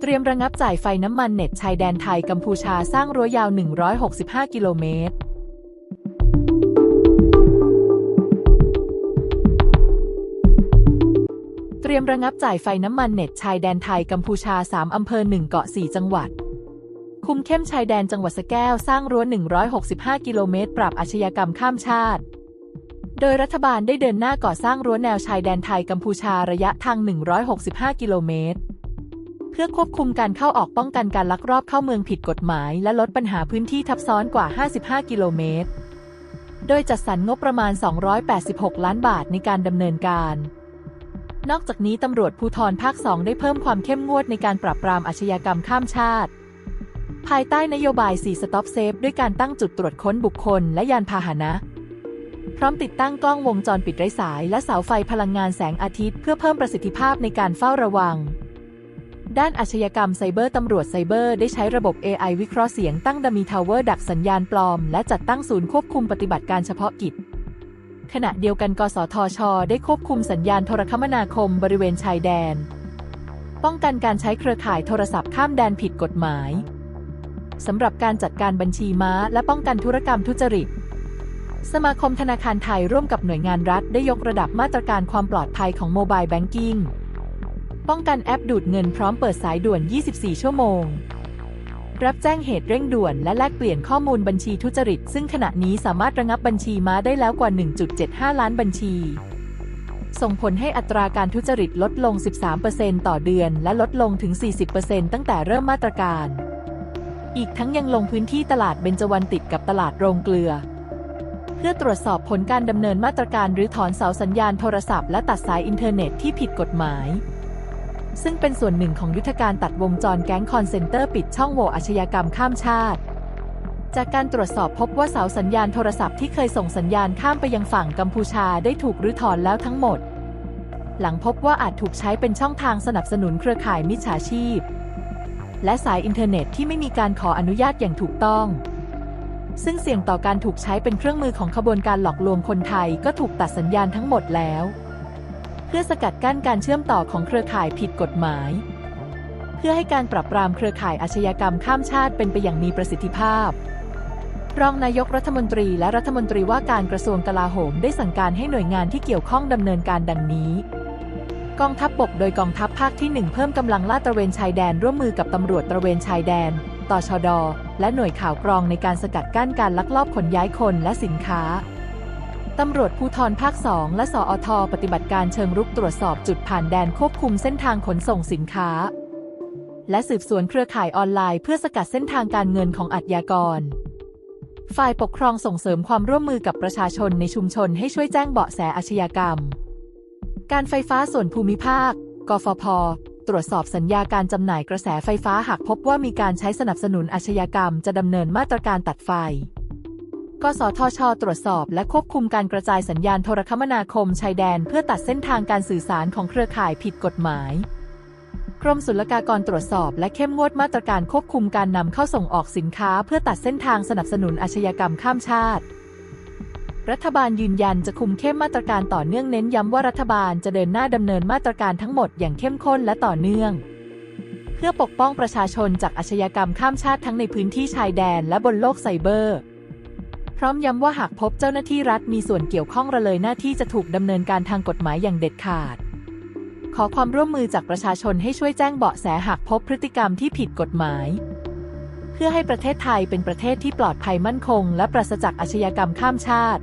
เตรียมระงับจ่ายไฟน้ำมันเน็ตชายแดนไทยกัมพูชาสร้างรั้วยาว 165 กิโลเมตร เตรียมระงับจ่ายไฟน้ำมันเน็ตชายแดนไทยกัมพูชา 3 อำเภอ 1 เกาะ 4 จังหวัด คุมเข้มชายแดนจังหวัดสแก้วสร้างรั้ว 165 กิโลเมตร ปราบอาชญากรรมข้ามชาติ โดยรัฐบาลได้เดินหน้าก่อสร้างรั้วแนวชายแดนไทยกัมพูชาระยะทาง 165 กิโลเมตร พื่อควบคุมการเข้าออกป้องกันการลักลอบเข้าเมืองผิดกฎหมาย และลดปัญหาพื้นที่ทับซ้อนกว่า 55 กิโลเมตร โดยจัดสรรงบประมาณ 286 ล้านบาทในการดำเนินการ นอกจากนี้ตำรวจภูธรภาค 2 ได้เพิ่มความเข้มงวดในการปราบปรามอาชญากรรมข้ามชาติ ภายใต้นโยบาย 4 Stop Safe ด้วยการตั้งจุดตรวจค้นบุคคลและยานพาหนะพร้อมติดตั้งกล้องวงจรปิดไร้สาย และเสาไฟพลังงานแสงอาทิตย์ เพื่อเพิ่มประสิทธิภาพในการเฝ้าระวัง ด้านอาชญากรรมไซเบอร์ตำรวจไซเบอร์ได้ใช้ระบบ AI วิเคราะห์เสียงตั้งดัมมีทาวเวอร์ดักสัญญาณปลอม และจัดตั้งศูนย์ควบคุมปฏิบัติการเฉพาะกิจ ขณะเดียวกันกสทช ได้ควบคุมสัญญาณโทรคมนาคมบริเวณชายแดน ป้องกันการใช้เครือข่ายโทรศัพท์ข้ามแดนผิดกฎหมายสำหรับการจัดการบัญชีม้า และป้องกันธุรกรรมทุจริต สมาคมธนาคารไทยร่วมกับหน่วยงานรัฐ ได้ยกระดับมาตรการความปลอดภัยของโมบายแบงกิ้ง ป้องกันแอปดูดเงินพร้อมเปิดสายด่วน 24 ชั่วโมง รับแจ้งเหตุเร่งด่วนและแลกเปลี่ยนข้อมูลบัญชีทุจริต ซึ่งขณะนี้สามารถระงับบัญชีม้าได้แล้วกว่า 1.75 ล้านบัญชี ส่งผลให้อัตราการทุจริตลดลง 13%ต่อเดือน และลดลงถึง 40%ตั้งแต่เริ่มมาตรการ อีกทั้งยังลงพื้นที่ตลาดเบญจวรรณติดกับตลาดโรงเกลือเพื่อตรวจสอบผลการดำเนินมาตรการหรือถอนเสาสัญญาณโทรศัพท์และตัดสายอินเทอร์เน็ตที่ผิดกฎหมาย ซึ่งเป็นส่วนหนึ่งของยุทธการตัดวงจรแก๊งคอนเซนเตอร์ปิดช่องโหว่อาชญากรรมข้ามชาติ จากการตรวจสอบพบว่าเสาสัญญาณโทรศัพท์ที่เคยส่งสัญญาณข้ามไปยังฝั่งกัมพูชาได้ถูกรื้อถอนแล้วทั้งหมด หลังพบว่าอาจถูกใช้เป็นช่องทางสนับสนุนเครือข่ายมิจฉาชีพ และสายอินเทอร์เน็ตที่ไม่มีการขออนุญาตอย่างถูกต้องซึ่งเสี่ยงต่อการถูกใช้เป็นเครื่องมือของขบวนการหลอกลวงคนไทยก็ถูกตัดสัญญาณทั้งหมดแล้ว เพื่อสกัดกั้นการเชื่อมต่อของเครือข่ายผิดกฎหมาย เพื่อให้การปราบปรามเครือข่ายอาชญากรรมข้ามชาติเป็นไปอย่างมีประสิทธิภาพ รองนายกรัฐมนตรีและรัฐมนตรีว่าการกระทรวงกลาโหมได้สั่งการให้หน่วยงานที่เกี่ยวข้องดำเนินการดังนี้กองทัพบบกโดยกองทัพภาคที่ 1 เพิ่มกำลังลาดตระเวนชายแดนร่วมมือกับตำรวจตระเวนชายแดน ต่อชด และหน่วยข่าวกรองในการสกัดกั้นการลักลอบขนย้ายคนและสินค้า ตำรวจภูธรภาค 2 และสอทปฏิบัติการเชิงรุกตรวจสอบจุดผ่านแดนควบคุมเส้นทางขนส่งสินค้า และสืบสวนเครือข่ายออนไลน์เพื่อสกัดเส้นทางการเงินของอัจญากร ฝ่ายปกครองส่งเสริมความร่วมมือกับประชาชนในชุมชนให้ช่วยแจ้งเบาะแสอาชญากรรม การไฟฟ้าส่วนภูมิภาค กฟผ ตรวจสอบสัญญาการจำหน่ายกระแสไฟฟ้าหากพบว่ามีการใช้สนับสนุนอาชญากรรม จะดำเนินมาตรการตัดไฟ กสทช ตรวจสอบและควบคุมการกระจายสัญญาณโทรคมนาคมชายแดน เพื่อตัดเส้นทางการสื่อสารของเครือข่ายผิดกฎหมาย กรมศุลกากรตรวจสอบและเข้มงวดมาตรการควบคุมการนำเข้าส่งออกสินค้า เพื่อตัดเส้นทางสนับสนุนอาชญากรรมข้ามชาติ รัฐบาลยืนยันจะคุมเข้มมาตรการต่อเนื่องเน้นย้ำว่ารัฐบาลจะเดินหน้าดำเนินมาตรการทั้งหมดอย่างเข้มข้นและต่อเนื่องเพื่อปกป้องประชาชนจากอาชญากรรมข้ามชาติทั้งในพื้นที่ชายแดนและบนโลกไซเบอร์ พร้อมย้ำว่าหากพบเจ้าหน้าที่รัฐมีส่วนเกี่ยวข้องระเลยหน้าที่จะถูกดำเนินการทางกฎหมายอย่างเด็ดขาด ขอความร่วมมือจากประชาชนให้ช่วยแจ้งเบาะแสหากพบพฤติกรรมที่ผิดกฎหมาย เพื่อให้ประเทศไทยเป็นประเทศที่ปลอดภัยมั่นคง และปราศจากอาชญากรรมข้ามชาติ